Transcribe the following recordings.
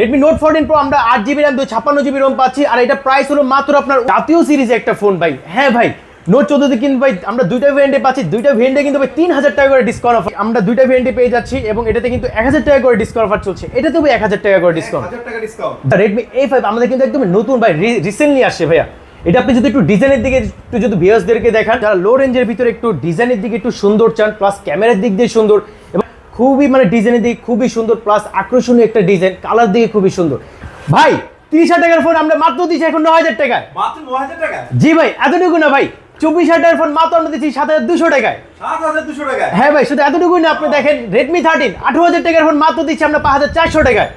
Redmi note fourteen pro আমরা আট GB RAM দুই ছাপ্পান্ন জিবি রোম পাচ্ছি আর এটা প্রাইস হলো মাত্র আপনার জাতীয় সিরিজে একটা ফোন ভাই। হ্যাঁ ভাই নোট চোদ্দতে কিন্তু ভাই আমরা দুইটা ভেরিয়েন্টে পাচ্ছি দুইটা ভেরিয়েন্টে কিন্তু ভাই তিন হাজার টাকা করে ডিসকাউন্ট অফার আমরা দুইটা ভেরিয়েন্টে পেয়ে যাচ্ছি এবং এটাতে কিন্তু এক হাজার টাকা করে ডিসকাউন্ট অফার চলছে। এটাতেও ভাই এক হাজার টাকা করে discount discount Redmi A five আমাদের কিন্তু একদম নতুন ভাই রিসেন্টলি আসছে ভাইয়া। এটা আপনি যদি একটু ডিজাইনের দিকে একটু যদি ভিউয়ার্সদেরকে দেখান যারা লো রেঞ্জের ভিতরে একটু ডিজাইনের দিকে একটু সুন্দর চান প্লাস ক্যামেরার দিক দিয়ে সুন্দর খুবই মানে ডিজাইনের দিকে খুবই সুন্দর প্লাস আকর্ষণীয় একটা ডিজাইন কালার দিকে খুবই সুন্দর। ভাই তিরিশ হাজার টাকার ফোন আমরা মাত্র দিচ্ছি এখন ন হাজার টাকায়। মাত্র ন হাজার টাকা জি ভাই এতটুকু না ভাই চব্বিশ হাজার টাকার ফোন মাত্র আমরা দিচ্ছি সাত হাজার দুশো টাকায়। হ্যাঁ ভাই শুধু এতটুকুই না আপনি দেখেন রেডমি থার্টিন আঠারো হাজার টাকার ফোন মাত্র দিচ্ছি আমরা পাঁচ হাজার চারশো টাকায়।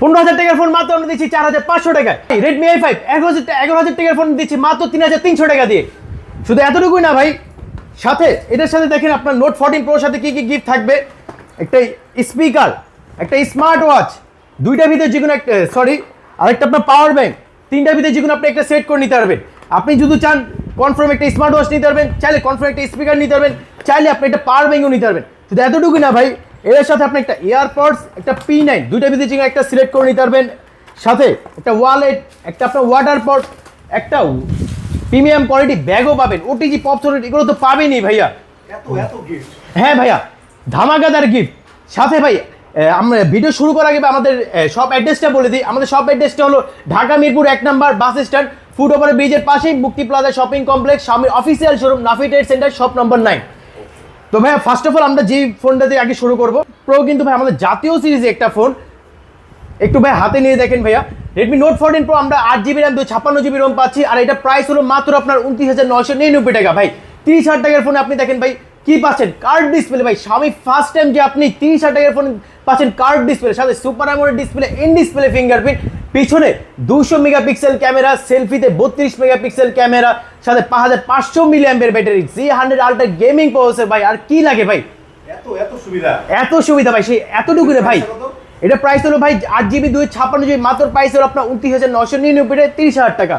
পনেরো হাজার টাকার ফোন মাত্র আমরা দিচ্ছি চার হাজার পাঁচশো টাকায়। রেডমি আই ফাইভ এগারো হাজার এগারো হাজার টাকার ফোন দিচ্ছি মাত্র তিন হাজার তিনশো টাকা দিয়ে। শুধু এতটুকুই না ভাই সাথে এটার সাথে দেখেন আপনার নোট ফোরটিন প্রোর সাথে কি কি গিফট থাকবে? একটা স্পিকার একটা স্মার্ট ওয়াচ দুইটার ভিতরে যে কোনো একটা সরি আরেকটা আপনার পাওয়ার ব্যাংক তিনটার ভিতরে যে কোনো আপনি একটা সেট করে নিতে পারবেন। আপনি যদি চান কনফার্ম একটা স্মার্ট ওয়াচ নিতে পারবেন চাইলে কনফার্ম একটা স্পিকার নিতে পারবেন চাইলে আপনি একটা পাওয়ার ব্যাংকও নিতে পারবেন। শুধু এতটুকু না ভাই এর সাথে আপনি একটা এয়ারপডস একটা পি নাইন দুইটার ভিতরে যে একটা সিলেক্ট করে নিতে পারবেন। সাথে একটা ওয়ালেট একটা আপনার ওয়াটার পট একটা প্রিমিয়াম কোয়ালিটি ব্যাগও পাবেন। ওটিজি পপ এগুলো তো পাবেনই ভাইয়া। হ্যাঁ ভাইয়া। ধামাকাদার গিফট সাথে ভাই আমরা ভিডিও শুরু করার আগে আমাদের সব অ্যাড্রেসটা বলে দিই। আমাদের সব অ্যাড্রেসটা হলো ঢাকা মিরপুর এক number bus stand foot over ব্রিজের পাশেই মুক্তি প্লাজা শপিং কমপ্লেক্স স্বামী official showroom Nafi trade centre shop number nine তো ভাইয়া ফার্স্ট অফ অল আমরা যে ফোনটা দিয়ে আগে শুরু করব প্রো কিন্তু ভাই আমাদের জাতীয় সিরিজে একটা ফোন একটু ভাই হাতে নিয়ে দেখেন ভাইয়া। রেডমি নোট ফোরটিন প্রো আমরা আট জিবি র্যাম দুই ছাপ্পান্ন জিবি রোম পাচ্ছি, আর এটা প্রাইস হলো মাত্র আপনার উনত্রিশ হাজার নয়শো নিরানব্বই টাকা। ভাই, তিরিশ হাজার টাকার ফোনে আপনি দেখেন ভাই কি পাচ্ছেন? কার্ড ডিসপ্লে ভাই স্বামী ফার্স্ট টাইম যে আপনি তিরিশ হাজার টাকার ফোন পাচ্ছেন কার্ড ডিসপ্লে সাথে super AMOLED display in display fingerprint পিছনে দুশো মেগাপিক্সেল ক্যামেরা সেলফিতে বত্রিশ মেগাপিক্সেল ক্যামেরা সাথে পাঁচ হাজার পাঁচশো milliampere battery G hundred ultra gaming processor ভাই আর কি লাগে ভাই? এত এত সুবিধা। এত সুবিধা ভাই সেই এতটুকু রে ভাই। এটা প্রাইস হলো ভাই আট জিবি দুই ছাপ্পান্ন জিবি মাত্র প্রাইস হলো আপনার উনত্রিশ হাজার নশো নিরানব্বই তিরিশ হাজার টাকা।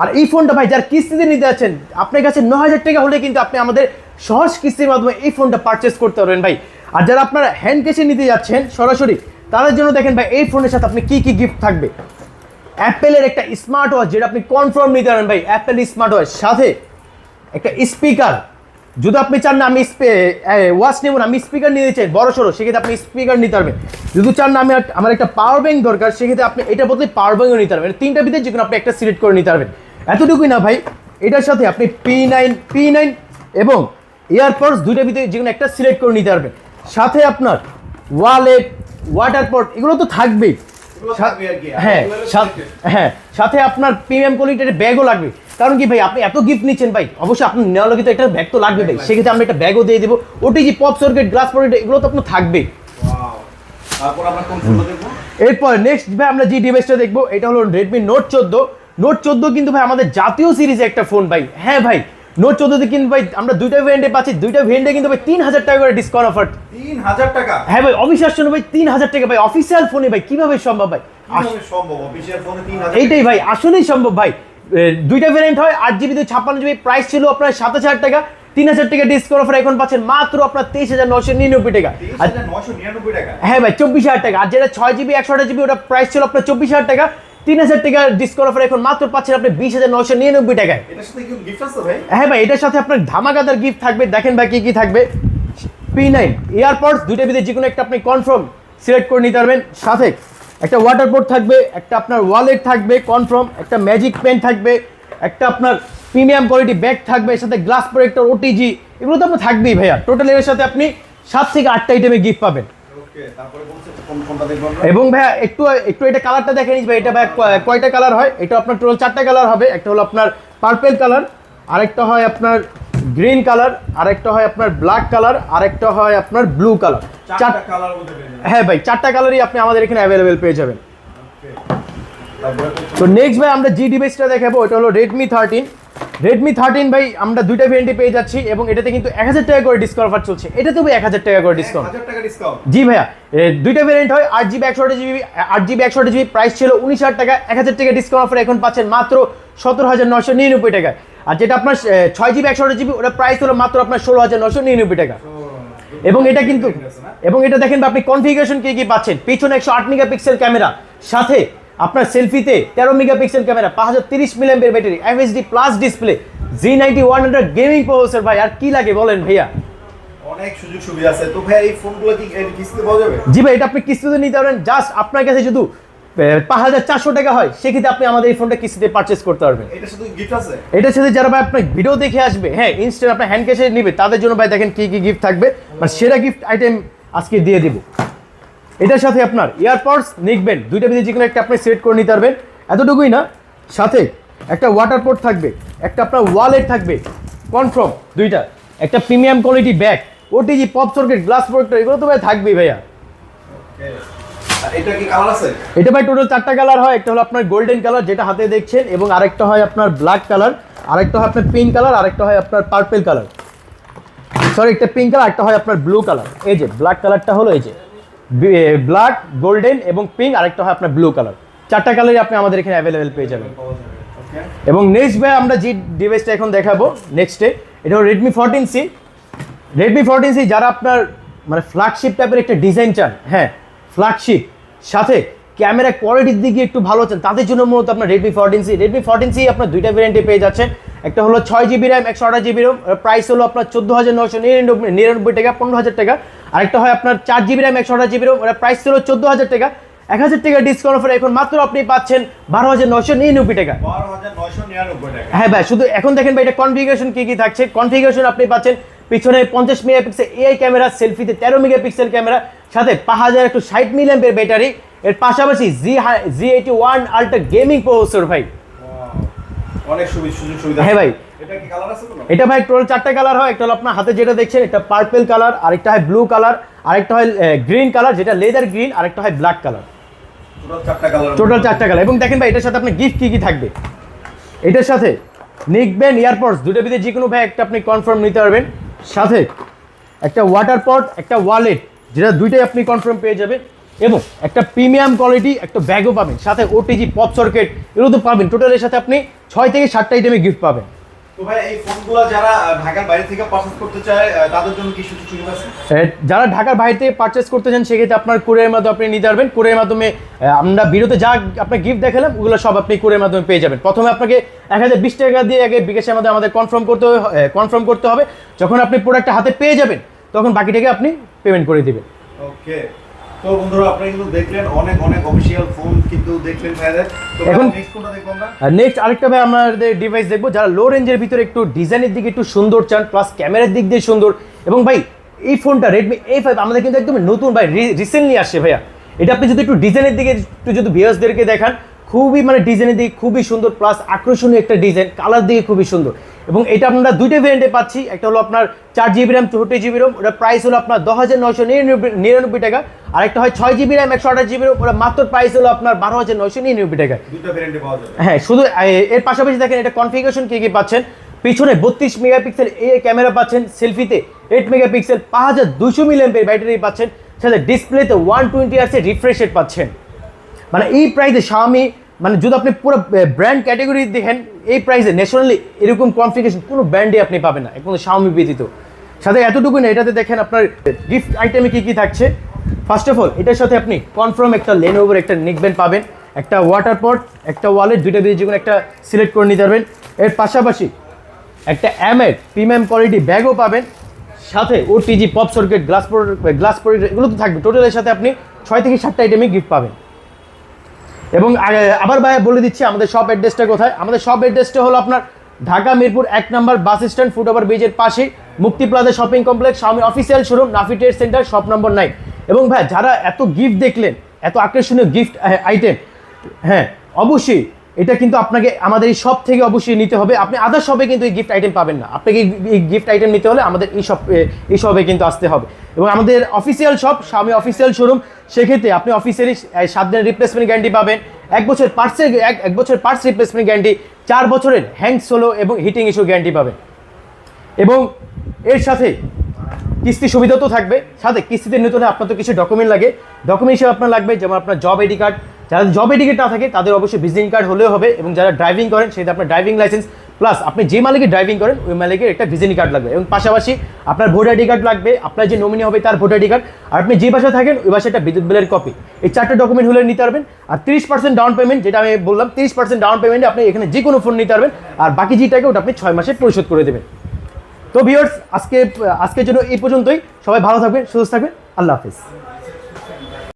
আর এই ফোনটা ভাই যার কিস্তিতে নিতে যাচ্ছেন আপনার কাছে ন হাজার টাকা হলে কিন্তু আপনি আমাদের সহজ কিস্তির মাধ্যমে এই ফোনটা পারচেস করতে পারবেন ভাই। আর যারা আপনারা হ্যান্ড ক্যাশে নিতে যাচ্ছেন, সরাসরি তাদের জন্য দেখেন ভাই, এই ফোনের সাথে আপনি কি কি গিফট থাকবে? অ্যাপেলের একটা স্মার্ট ওয়াচ যেটা আপনি কনফার্ম নিতে পারেন ভাই অ্যাপেল স্মার্ট ওয়াচ সাথে একটা স্পিকার যদি আপনি চান না আমি ওয়াচ নেব না, আমি স্পিকার নিতে চাই বড় সড়ো, সেক্ষেত্রে আপনি স্পিকার নিতে পারবেন। যদি চান না আমি আমার একটা পাওয়ার ব্যাঙ্ক দরকার, সেক্ষেত্রে আপনি এটা বদলে পাওয়ার ব্যাংকও নিতে পারবেন। তিনটা ভিতরে যে কোনো আপনি একটা সিলেক্ট করে নিতে পারবেন। এতটুকুই না ভাই, এটার সাথে আপনি পি নাইন পি নাইন এবং এয়ারপডস দুইটা ভিতরে যে কোনো একটা সিলেক্ট করে নিতে পারবেন সাথে আপনার ওয়ালেট ওয়াটার পট এগুলো তো থাকবেই। থাকবে হ্যাঁ হ্যাঁ সাথে আপনার প্রিমিয়াম কোয়ালিটির ব্যাগও লাগবে। কারণ কি ভাই আপনি এত গিফট নিচ্ছেন ভাই অবশ্যই আপনার নেওয়া লাগে তো একটা ব্যাগ তো লাগবে ভাই। সেক্ষেত্রে আমরা একটা ব্যাগও দিয়ে দেবো। OTG pop circuit glass product এগুলো তো আপনার থাকবেই। এরপর নেক্সট ভাই আমরা যে ডিভাইসটা দেখব এটা হলো রেডমি নোট চোদ্দ। নোট চোদ্দ কিন্তু ভাই আমাদের জাতীয় সিরিজে একটা ফোন ভাই। হ্যাঁ ভাই নোট চোদ্দতে কিন্তু ভাই আমরা দুইটা ভেরিয়েন্টে পাচ্ছি দুইটা ভেরিয়েন্টে কিন্তু ভাই তিন হাজার টাকা করে ডিসকাউন্ট অফার তিন হাজার টাকা? হ্যাঁ ভাই অবিশ্বাস্য ভাই তিন হাজার টাকা ভাই অফিসিয়াল ফোনে ভাই কীভাবে সম্ভব ভাই? সম্ভব? অফিসিয়াল ফোনে তিন হাজার এইটাই ভাই আসলেই সম্ভব ভাই। দুইটা ভ্যারিয়েন্ট হয় আট জিবি দুই ছাপ্পান্ন জিবি প্রাইস ছিল আপনার সাতাশ হাজার টাকা। তিন হাজার টাকা ডিসকাউন্ট অফার এখন পাচ্ছেন মাত্র আপনার তেইশ হাজার নশো নিরানব্বই টাকা। নিরানব্বই হ্যাঁ ভাই চব্বিশ হাজার টাকা। আর যেটা ছয় জিবি একশো আঠাশ জিবি ওটা প্রাইস ছিল আপনার চব্বিশ হাজার টাকা। তিন হাজার টাকা ডিসকাউন্ট অফার এখন মাত্র পাচ্ছেন আপনি বিশ হাজার নশো নিরানব্বই টাকায়। হ্যাঁ ভাই এটার সাথে আপনার ধামাকাদার গিফট থাকবে। দেখেন ভাই কি কি থাকবে। পি নাইন এয়ারপডস দুইটার ভিতরে যে কোনো একটা আপনি কনফার্ম সিলেক্ট করে নিতে পারবেন। সাথে একটা ওয়াটার বোর্ড থাকবে একটা আপনার ওয়ালেট থাকবে কনফার্ম একটা ম্যাজিক পেন থাকবে একটা আপনার প্রিমিয়াম কোয়ালিটি ব্যাগ থাকবে এর সাথে গ্লাস প্রোটেক্টর ওটিজি এগুলো তো আপনার থাকবেই ভাইয়া। টোটাল এর সাথে আপনি সাত থেকে আটটা আইটেমে গিফট পাবেন। এবং ভাইয়া একটু একটু এটা কালারটা দেখে নিস ভাই। এটা ভাই কয়টা কালার হয়? এটা আপনার টোটাল চারটা কালার হবে। একটা হলো আপনার পার্পেল কালার আরেকটা হয় আপনার গ্রিন কালার আরেকটা হয় আপনার ব্ল্যাক কালার আরেকটা হয় আপনার ব্লু কালার চার চারটা কালার হ্যাঁ ভাই চারটা কালারই আপনি আমাদের এখানে অ্যাভেলেবেল পেয়ে যাবেন। তো নেক্সট ভাই আমরা জি ডিভাইসটা দেখাবো। এটা হলো রেডমি থার্টিন রেডমি থার্টিন ভাই আমরা দুইটা ভেরিয়েন্টে পেয়ে যাচ্ছি এবং এটাতে কিন্তু এক হাজার টাকা করে ডিসকাউন্ট অফার চলছে। এটা ভাই এক হাজার টাকা করে ডিসকাউন্ট টাকা জি ভাইয়া দুইটা ভেরিয়েন্ট হয় আট জিবি একশো জিবি আট জিবি একশো জিবি প্রাইস ছিল উনিশ হাজার টাকা এক হাজার টাকা ডিসকাউন্ট অফার এখন পাচ্ছেন মাত্র সতেরো হাজার নশো নিরানব্বই টাকায় আর যেটা আপনার ছয় জিবি একশো জিবি ওটা প্রাইস হলো মাত্র আপনার ষোলো হাজার নশো নিরানব্বই টাকা। এবং এটা কিন্তু এবং এটা দেখেন আপনি কনফিগারেশন কি কি পাচ্ছেন? পিছনে একশো আট মেগাপিক্সেল ক্যামেরা সাথে আপনার সেলফিতে তেরো মেগাপিক্সেল ক্যামেরা পাঁচ হাজার তিরিশ মিলিয়ামের battery FSD plus display G ninety one hundred gaming processor ভাই আর কি লাগে বলেন ভাইয়া? অনেক সুযোগ সুবিধা আছে। তো ভাই এই ফোনগুলো কি কিস্তিতে পাওয়া যাবে? জি ভাই এটা আপনি কিস্তিতে নিতে পারবেন জাস্ট আপনার কাছে যদি পাঁচ হাজার চারশো টাকা হয় সেক্ষেত্রে আপনি আমাদের এই ফোনটা কিস্তিতে পারচেস করতে পারবেন। এটার সাথে যারা ভাই আপনার ভিডিও দেখে আসবে হ্যাঁ ইনস্ট্যান্ট আপনার হ্যান্ড ক্যাশে নিবে তাদের জন্য ভাই দেখেন কি কি গিফট থাকবে। মানে সেরা গিফট আইটেম আজকে দিয়ে দিব। এটার সাথে আপনার ইয়ারপডস নিকবেন দুইটা ভিতরে যে কোনো একটা আপনি সেট করে নিতে পারবেন। এতটুকুই না সাথে একটা ওয়াটার পোর্ট থাকবে একটা আপনার ওয়ালেট থাকবে কনফার্ম দুইটা। একটা premium quality bag OTG pop circuit glass protector এগুলো তো ভাই থাকবেই ভাইয়া। এটা ভাই টোটাল চারটা কালার হয় একটা হলো আপনার গোল্ডেন কালার যেটা হাতে দেখছেন এবং আরেকটা হয় আপনার ব্ল্যাক কালার আরেকটা হয় আপনার পিঙ্ক কালার আরেকটা হয় আপনার পার্পেল কালার সরি একটা পিঙ্ক কালার একটা হয় আপনার ব্লু কালার এই যে ব্ল্যাক কালারটা হলো এই যে। ব্ল্যাক গোল্ডেন এবং পিঙ্ক আরেকটা হয় আপনার ব্লু কালার চারটা কালারই আপনি আমাদের এখানে অ্যাভেলেবেল পেয়ে যাবেন। এবং নেক্সট ভাই, আমরা যে ডিভাইসটা এখন দেখাবো নেক্সটে এটা হল Redmi fourteen C Redmi fourteen C যারা আপনার মানে ফ্ল্যাগশিপ টাইপের একটা ডিজাইন চান হ্যাঁ ফ্ল্যাগশিপ সাথে ক্যামেরা কোয়ালিটির দিকে একটু ভালো চান তাদের জন্য মূলত আপনার Redmi fourteen C Redmi fourteen C আপনার দুইটা ভ্যারিয়েন্টে পেয়ে যাচ্ছেন। একটা হলো ছয় জিবি র্যাম একশো আঠাশ জিবি র্যাম প্রাইস হলো আপনার চোদ্দ হাজার নশো নিরানব্বই নিরানব্বই টাকা পনেরো হাজার টাকা। আরেকটা হয় আপনার চার জিবি র্যাম একশো আঠাশ জিবি র্যাম ওটা প্রাইস ছিল চোদ্দ হাজার টাকা। এক হাজার টাকা ডিসকাউন্ট অফার এখন মাত্র আপনি পাচ্ছেন বারো হাজার নশো নিরানব্বই টাকা। হ্যাঁ ভাই শুধু এখন দেখেন ভাই এটা কনফিগারেশন কি কি থাকছে? কনফিগারেশন আপনি পাচ্ছেন পিছনে পঞ্চাশ মেগাপিক্সেল এআই ক্যামেরা সেলফিতে তেরো মেগাপিক্সেল ক্যামেরা সাথে পাঁচ হাজার একটু ষাট মিলিয়ামের ব্যাটারি এর পাশাপাশি G G eighty one ultra gaming processor ভাই। অনেক সুবিধা সুযোগ সুবিধা হ্যাঁ ভাই। এটা ভাই টোটাল চারটা কালার হয়। একটা হলো আপনার হাতে যেটা দেখছেন এটা পার্পেল কালার আরেকটা হয় ব্লু কালার আরেকটা হয় গ্রিন কালার যেটা লেদার গ্রিন আরেকটা হয় ব্ল্যাক কালার টোটাল চারটা কালার টোটাল চারটা কালার এবং দেখেন ভাই এটার সাথে আপনার গিফট কি কি থাকবে? এটার সাথে নিকবেন ইয়ারপডস দুটো ভিতরে যে কোনো ভাই একটা আপনি কনফার্ম নিতে পারবেন। সাথে একটা ওয়াটার পট একটা ওয়ালেট যেটা দুইটাই আপনি কনফার্ম পেয়ে যাবেন। এবং একটা প্রিমিয়াম কোয়ালিটি একটা ব্যাগও পাবেন। সাথে ওটিজি পপ সার্কিট এগুলো তো পাবেন। টোটালের সাথে আপনি ছয় থেকে সাতটা আইটেমে গিফট পাবেন। যারা ঢাকার বাইরে থেকে পারচেস করতে চান সেক্ষেত্রে আপনার কুরিয়ারের মাধ্যমে আপনি নিতে পারবেন। কুরিয়ারের মাধ্যমে আমরা ভিডিওতে যা আপনার গিফট দেখালাম ওগুলো সব আপনি কুরিয়ারের মাধ্যমে পেয়ে যাবেন। প্রথমে আপনাকে এক হাজার বিশ টাকা দিয়ে আগে বিকাশের মাধ্যমে আমাদের কনফার্ম করতে হবে কনফার্ম করতে হবে। যখন আপনি প্রোডাক্টটা হাতে পেয়ে যাবেন তখন বাকিটাকে আপনি পেমেন্ট করে দেবেন। ওকে তো বন্ধুরা আপনারা কিন্তু দেখলেন অনেক অনেক অফিসিয়াল ফোন কিন্তু দেখলেন ভাইদের তো এখন- নেক্সট কোনটা দেখব আমরা? নেক্সট আরেকটা ভাই আমাদের ডিভাইস দেখব যারা লো রেঞ্জের ভিতরে একটু ডিজাইনের দিকে একটু সুন্দর চান প্লাস ক্যামেরার দিক দিয়ে সুন্দর। এবং ভাই এই ফোনটা রেডমি এ ফাইভ আমাদের কিন্তু একদম নতুন ভাই রিসেন্টলি আসছে ভাইয়া। এটা আপনি যদি একটু ডিজাইনের দিকে একটু যদি ভিউয়ার্সদেরকে দেখান খুবই মানে ডিজাইনের দিকে খুবই সুন্দর প্লাস আকর্ষণীয় একটা ডিজাইন কালার দিকে খুবই সুন্দর। এবং এটা আমরা দুইটা ভ্যারিয়েন্টে পাচ্ছি। একটা হলো আপনার চার জিবি র্যাম চৌষট্টি জিবি র্যাম ওটা প্রাইস হলো আপনার দশ হাজার নয়শো নিরানব্বই নিরানব্বই টাকা। আর একটা হয় ছয় জিবি র্যাম একশো আঠাশ জিবি র্যাম ওটা মাত্র প্রাইস হলো আপনার বারো হাজার নয়শো নিরানব্বই টাকা। হ্যাঁ শুধু এর পাশাপাশি দেখেন এটা কনফিগারেশন কি কি পাচ্ছেন? পিছনে বত্রিশ মেগাপিক্সেল এ ক্যামেরা পাচ্ছেন সেলফিতে এইট মেগাপিক্সেল পাঁচ হাজার দুশো মিলিয়ামের ব্যাটারি পাচ্ছেন সাথে ডিসপ্লেতে ওয়ান টোয়েন্টি আর্সে রিফ্রেশ রেট পাচ্ছেন। মানে এই প্রাইসে Xiaomi মানে যদি আপনি পুরো ব্র্যান্ড ক্যাটাগরি দেখেন, এই প্রাইসে ন্যাশনালি এরকম কনফিগারেশন কোনো ব্র্যান্ডে আপনি পাবেন না এখন Xiaomi ব্যতীত। সাথে এতটুকু না, এটাতে দেখেন আপনার গিফট আইটেমে কী কী থাকছে। ফার্স্ট অফ অল এটার সাথে আপনি কনফার্ম একটা লেনোভোর একটা নিকবেন পাবেন, একটা ওয়াটার পট একটা ওয়ালেট দুইটা দিয়ে যে কোনো একটা সিলেক্ট করে নিতে পারবেন। এর পাশাপাশি একটা অ্যামের প্রিমিয়াম কোয়ালিটি ব্যাগও পাবেন, সাথে OTG pop circuit glass glass product এগুলো তো থাকবে। টোটালের সাথে আপনি ছয় থেকে সাতটা আইটেমে গিফট পাবেন। এবং আবার ভাই বলে দিচ্ছি, আমাদের সব অ্যাড্রেসটা কোথায়? আমাদের সব অ্যাড্রেসটা হলো আপনার ঢাকা মিরপুর এক নম্বর বাস স্ট্যান্ড ফুট ওভার ব্রিজের পাশে মুক্তি প্লাজা শপিং কমপ্লেক্স স্বামী official showroom Nafi trade centre shop নম্বর নাইন এবং ভাই, যারা এত গিফট দেখলেন, এত আকর্ষণীয় গিফট আইটেম হ্যাঁ অবশ্যই এটা কিন্তু আপনাকে আমাদের এই শপ থেকে অবশ্যই নিতে হবে। আপনি আদার শপে কিন্তু এই গিফট আইটেম পাবেন না। আপনাকে এই- গিফট আইটেম নিতে হলে আমাদের এই শপ এই শপে কিন্তু আসতে হবে। এবং আমাদের অফিসিয়াল শপ স্বামী অফিসিয়াল শোরুম সেক্ষেত্রে আপনি অফিসিয়ালি সাত দিনের রিপ্লেসমেন্ট গ্যারান্টি পাবেন। এক বছর পার্টসের এক এক বছর পার্টস রিপ্লেসমেন্ট গ্যারান্টি চার বছরের হ্যাং সোলো এবং হিটিং ইস্যু গ্যারান্টি পাবেন। এবং এর সাথে কিস্তি সুবিধা তো থাকবে। সাথে কিস্তিতে নিতে আপনার তো কিছু ডকুমেন্ট লাগে। ডকুমেন্ট হিসেবে আপনার লাগবে, যেমন আপনার জব আইডি কার্ড যারা জবে কার্ড না থাকে, তাদের অবশ্যই ভিজিটিং কার্ড হলেও হবে এবং যারা ড্রাইভিং করেন সেটা আপনার ড্রাইভিং লাইসেন্স প্লাস আপনি যে মালিকে ড্রাইভিং করেন, ওই মালিকের একটা ভিজিটিং কার্ড লাগবে এবং পাশাপাশি আপনার ভোটার আইডি কার্ড লাগবে, আপনার যে নমিনি হবে তার ভোটার আইডি কার্ড আর আপনি যে বাসায় থাকেন, ওই বাসায় একটা বিদ্যুৎ বিলের কপি এই চারটে ডকুমেন্ট হলে নিতে পারবেন আর তিরিশ পার্সেন্ট ডাউন পেমেন্ট যেটা আমি বললাম, তিরিশ পার্সেন্ট ডাউন পেমেন্টে আপনি এখানে যে কোনো ফোন নিতে পারবেন আর বাকি যে টাকা ওটা আপনি ছয় মাসে পরিশোধ করে দেবেন। তো ভিউয়ার্স আজকে, আজকের জন্য এই পর্যন্তই। সবাই ভালো থাকবেন, সুস্থ থাকবেন। আল্লাহ হাফিজ।